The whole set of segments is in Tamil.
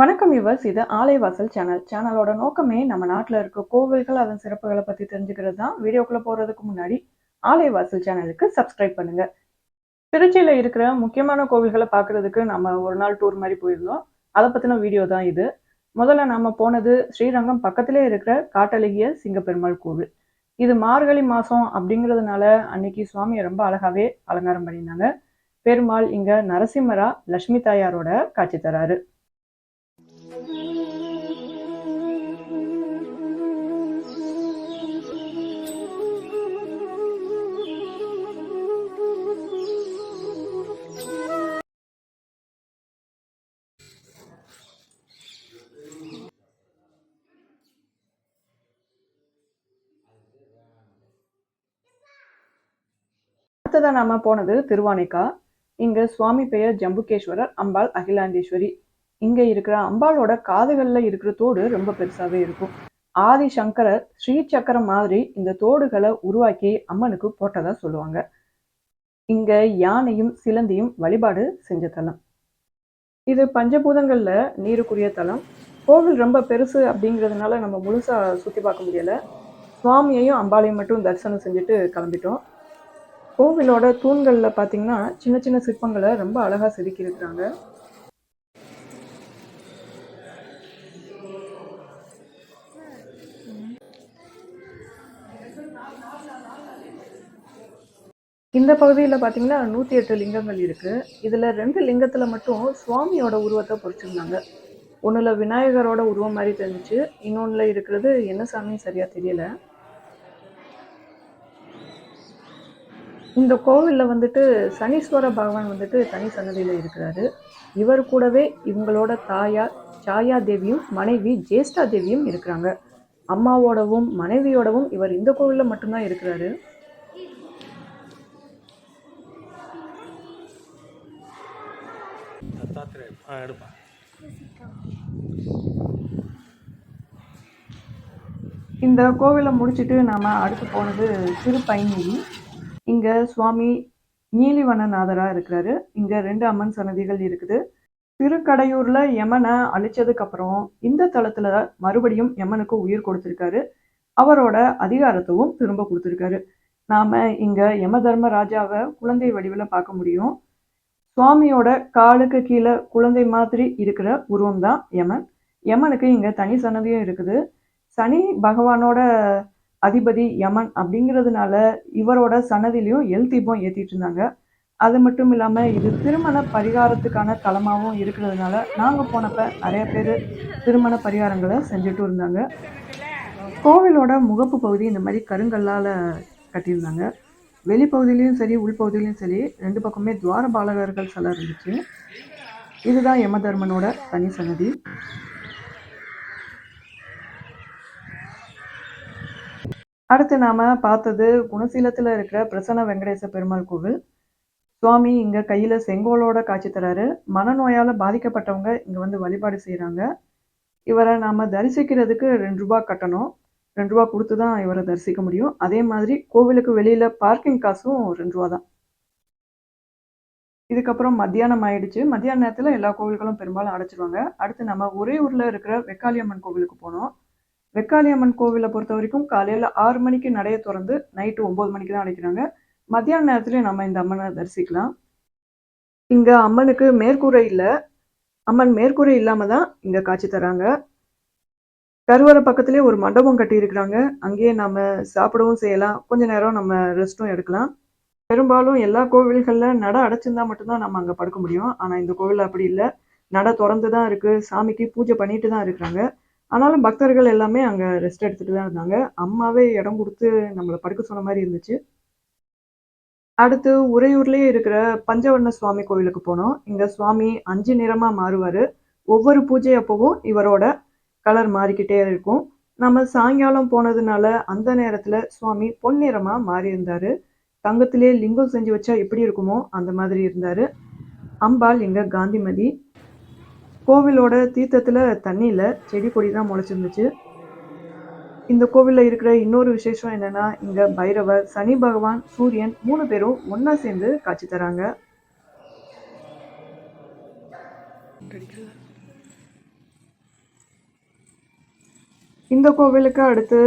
வணக்கம் யுவர்ஸ் இது ஆலைவாசல் சேனல் சேனலோட நோக்கமே நம்ம நாட்டில் இருக்க கோவில்கள் அதன் சிறப்புகளை பற்றி தெரிஞ்சுக்கிறது தான். வீடியோக்குள்ளே போகிறதுக்கு முன்னாடி ஆலைவாசல் சேனலுக்கு சப்ஸ்கிரைப் பண்ணுங்க. திருச்சியில் இருக்கிற முக்கியமான கோவில்களை பார்க்கறதுக்கு நம்ம ஒரு நாள் டூர் மாதிரி போயிருந்தோம். அதை பற்றின வீடியோ தான் இது. முதல்ல நம்ம போனது ஸ்ரீரங்கம் பக்கத்திலே இருக்கிற காட்டழகிய சிங்கப்பெருமாள் கோவில். இது மார்கழி மாதம் அப்படிங்கிறதுனால அன்னைக்கு சுவாமியை ரொம்ப அழகாவே அலங்காரம் பண்ணியிருந்தாங்க. பெருமாள் இங்கே நரசிம்மரா லட்சுமி தாயாரோட காட்சி தராரு. அடுத்ததாக நாம் போனது திருவானைக்கா. இங்கே சுவாமி பெயர் ஜம்புகேஸ்வரர் அம்பாள் அகிலாண்டேஸ்வரி. இங்கே இருக்கிற அம்பாளோட காதுகளில் இருக்கிற தோடு ரொம்ப பெருசாகவே இருக்கும். ஆதி சங்கரர் ஸ்ரீ சக்கரம் மாதிரி இந்த தோடுகளை உருவாக்கி அம்மனுக்கு போட்டதா சொல்லுவாங்க. இங்க யானையும் சிலந்தியும் வழிபாடு செஞ்ச தலம். இது பஞ்சபூதங்கள்ல நீருக்குரிய தலம். கோவில் ரொம்ப பெருசு அப்படிங்கிறதுனால நம்ம முழுசா சுற்றி பார்க்க முடியலை. சுவாமியையும் அம்பாளையும் மட்டும் தரிசனம் செஞ்சுட்டு கிளம்பிட்டோம். கோவிலோட தூண்களில் பார்த்தீங்கன்னா சின்ன சின்ன சிற்பங்களை ரொம்ப அழகாக செதுக்கியிருக்கிறாங்க. இந்த பகுதியில் பார்த்தீங்கன்னா நூற்றி எட்டு லிங்கங்கள் இருக்குது இதில் ரெண்டு லிங்கத்தில் மட்டும் சுவாமியோட உருவத்தை பொறிச்சிருந்தாங்க. ஒன்றில் விநாயகரோட உருவம் மாதிரி தெரிஞ்சுச்சு. இன்னொன்றில் இருக்கிறது என்ன சாமின்னு சரியாக தெரியல. இந்த கோவிலில் வந்துட்டு சனீஸ்வர பகவான் வந்துட்டு தனி சன்னதியில் இருக்கிறாரு. இவர் கூடவே இவங்களோட தாயார் சாயா தேவியும் மனைவி ஜேஷ்டா தேவியும் இருக்கிறாங்க. அம்மாவோடவும் மனைவியோடவும் இவர் இந்த கோவிலில் மட்டும்தான் இருக்கிறாரு. இந்த கோவிலை முடிச்சுட்டு நாம அடுத்து போனது திருப்பைநீலி இங்க சுவாமி நீலிவனநாதரா இருக்கிறாரு. இங்க ரெண்டு அம்மன் சன்னதிகள் இருக்குது. திருக்கடையூர்ல யமனை அழிச்சதுக்கு அப்புறம் இந்த தளத்துல மறுபடியும் யமனுக்கு உயிர் கொடுத்திருக்காரு. அவரோட அதிகாரத்தையும் திரும்ப கொடுத்துருக்காரு. நாம இங்க யம தர்ம ராஜாவை குழந்தை வடிவில் பார்க்க முடியும். சுவாமியோட காலுக்கு கீழே குழந்தை மாதிரி இருக்கிற உருவம் தான் யமன். யமனுக்கு இங்க தனி சன்னதியும் இருக்குது. சனி பகவானோட அதிபதி யமன் அப்படிங்கிறதுனால இவரோட சன்னதிலையும் எல் தீபம் இருந்தாங்க. அது மட்டும் இல்லாமல் இது திருமண பரிகாரத்துக்கான தலமாகவும் இருக்கிறதுனால நாங்கள் போனப்ப நிறைய பேர் திருமண பரிகாரங்களை செஞ்சுட்டு இருந்தாங்க. கோவிலோட முகப்பு பகுதி இந்த மாதிரி கருங்கல்லால் கட்டியிருந்தாங்க. வெளிப்பகுதியிலையும் சரி உள்பகுதியிலையும் சரி ரெண்டு பக்கமே துவார பாலகர்கள் சிலை இருந்துச்சு. இதுதான் யமதர்மனோட தனி சன்னதி. அடுத்து நாம் பார்த்தது குணசீலத்தில் இருக்கிற பிரசன்ன வெங்கடேச பெருமாள் கோவில். சுவாமி இங்கே கையில் செங்கோலோட காட்சி தராரு. மனநோயால் பாதிக்கப்பட்டவங்க இங்கே வந்து வழிபாடு செய்கிறாங்க இவரை நாம் தரிசிக்கிறதுக்கு ரெண்டு ரூபா கட்டணும். ரெண்டு ரூபா கொடுத்து தான் இவரை தரிசிக்க முடியும். அதே மாதிரி கோவிலுக்கு வெளியில் பார்க்கிங் காசும் ரெண்டு ரூபா தான் இதுக்கப்புறம் மத்தியானம் ஆயிடுச்சு. மத்தியான நேரத்தில் எல்லா கோவில்களும் பெரும்பாலும் அடைச்சிருவாங்க. அடுத்து நம்ம ஒரே ஊரில் இருக்கிற வெக்காளியம்மன் கோவிலுக்கு போனோம். வெக்காளியம்மன் கோவிலை பொறுத்த வரைக்கும் காலையில் ஆறு மணிக்கு நடைய திறந்து நைட்டு ஒம்பது மணிக்கு தான் அடைக்கிறாங்க. மத்தியான நேரத்துலேயும் நம்ம இந்த அம்மனை தரிசிக்கலாம். இங்கே அம்மனுக்கு மேற்கூரை இல்லை. அம்மன் மேற்கூரை இல்லாமல் தான் இங்கே காட்சி தராங்க. கருவறை பக்கத்துலேயே ஒரு மண்டபம் கட்டியிருக்கிறாங்க அங்கேயே நம்ம சாப்பிடவும் செய்யலாம். கொஞ்ச நேரம் நம்ம ரெஸ்ட்டும் எடுக்கலாம். பெரும்பாலும் எல்லா கோவில்களில் நட அடைச்சிருந்தா மட்டும்தான் நம்ம அங்கே படுக்க முடியும். ஆனால் இந்த கோவில் அப்படி இல்லை. நட திறந்து தான் இருக்குது சாமிக்கு பூஜை பண்ணிட்டு தான் இருக்கிறாங்க. ஆனாலும் பக்தர்கள் எல்லாமே அங்கே ரெஸ்ட் எடுத்துட்டு தான் இருந்தாங்க. அம்மாவே இடம் கொடுத்து நம்மளை படுக்க சொன்ன மாதிரி இருந்துச்சு. அடுத்து உறையூர்லேயே இருக்கிற பஞ்சவண்ண சுவாமி கோயிலுக்கு போனோம். இங்கே சுவாமி அஞ்சு நிறமாக மாறுவார். ஒவ்வொரு பூஜை அப்போவும் இவரோட கலர் மாறிக்கிட்டே இருக்கும். நம்ம சாயங்காலம் போனதுனால அந்த நேரத்தில் சுவாமி பொன்னிறமாக மாறியிருந்தார் தங்கத்திலே லிங்கம் செஞ்சு வச்சா எப்படி இருக்குமோ அந்த மாதிரி இருந்தார். அம்பாள் இங்கே காந்திமதி. கோவிலோட தீர்த்தத்தில் தண்ணியில் செடி கொடி தான் முளைச்சிருந்துச்சு. இந்த கோவிலில் இருக்கிற இன்னொரு விசேஷம் என்னென்னா இங்கே பைரவர் சனி பகவான் சூரியன் மூணு பேரும் ஒன்றா சேர்ந்து காட்சி தராங்க. இந்த கோவிலுக்கு அடுத்து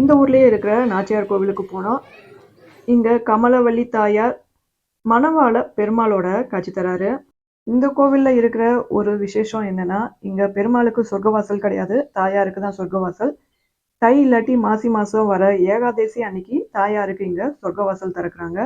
இந்த ஊர்லேயே இருக்கிற நாச்சியார் கோவிலுக்கு போனோம். இங்கே கமலவள்ளி தாயார் மணவாள பெருமாளோட காட்சி தராரு. இந்த கோவிலில் இருக்கிற ஒரு விசேஷம் என்னன்னா இங்கே பெருமாளுக்கு சொர்க்கவாசல் கிடையாது. தாயாருக்கு தான் சொர்க்கவாசல். தை இல்லாட்டி மாசி மாதம் வர ஏகாதேசி அன்னைக்கு தாயாருக்கு இங்கே சொர்க்கவாசல் திறக்கிறாங்க.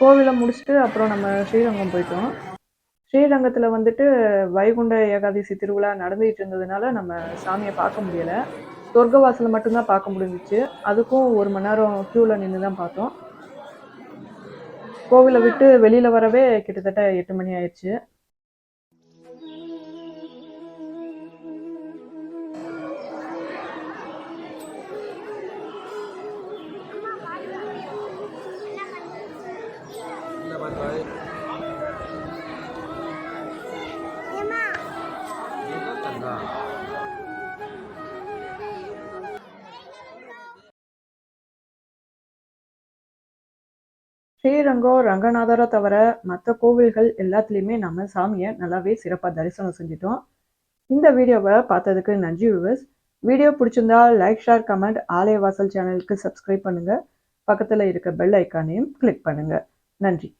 கோவிலை முடிச்சுட்டு அப்புறம் நம்ம ஸ்ரீரங்கம் போயிட்டோம். ஸ்ரீரங்கத்தில் வந்துட்டு வைகுண்ட ஏகாதசி திருவிழா நடந்துகிட்டு இருந்ததுனால நம்ம சாமியை பார்க்க முடியலை. சொர்க்கவாசலை மட்டும்தான் பார்க்க முடிஞ்சிச்சு. அதுக்கும் ஒரு மணி நேரம் க்யூவில் நின்று தான் பார்த்தோம். கோவிலை விட்டு வெளியில் வரவே கிட்டத்தட்ட எட்டு மணி ஆயிடுச்சு. ஸ்ரீரங்கம் ரங்கநாதரை தவிர மற்ற கோவில்கள் எல்லாத்துலேயுமே நம்ம சாமியை நல்லாவே சிறப்பாக தரிசனம் செஞ்சிட்டோம். இந்த வீடியோவை பார்த்ததுக்கு நன்றி விவஸ் வீடியோ பிடிச்சிருந்தா like share comment Aalaya Vaasal சேனலுக்கு சப்ஸ்கிரைப் பண்ணுங்கள் பக்கத்தில் இருக்க பெல் ஐக்கானையும் கிளிக் பண்ணுங்கள் நன்றி.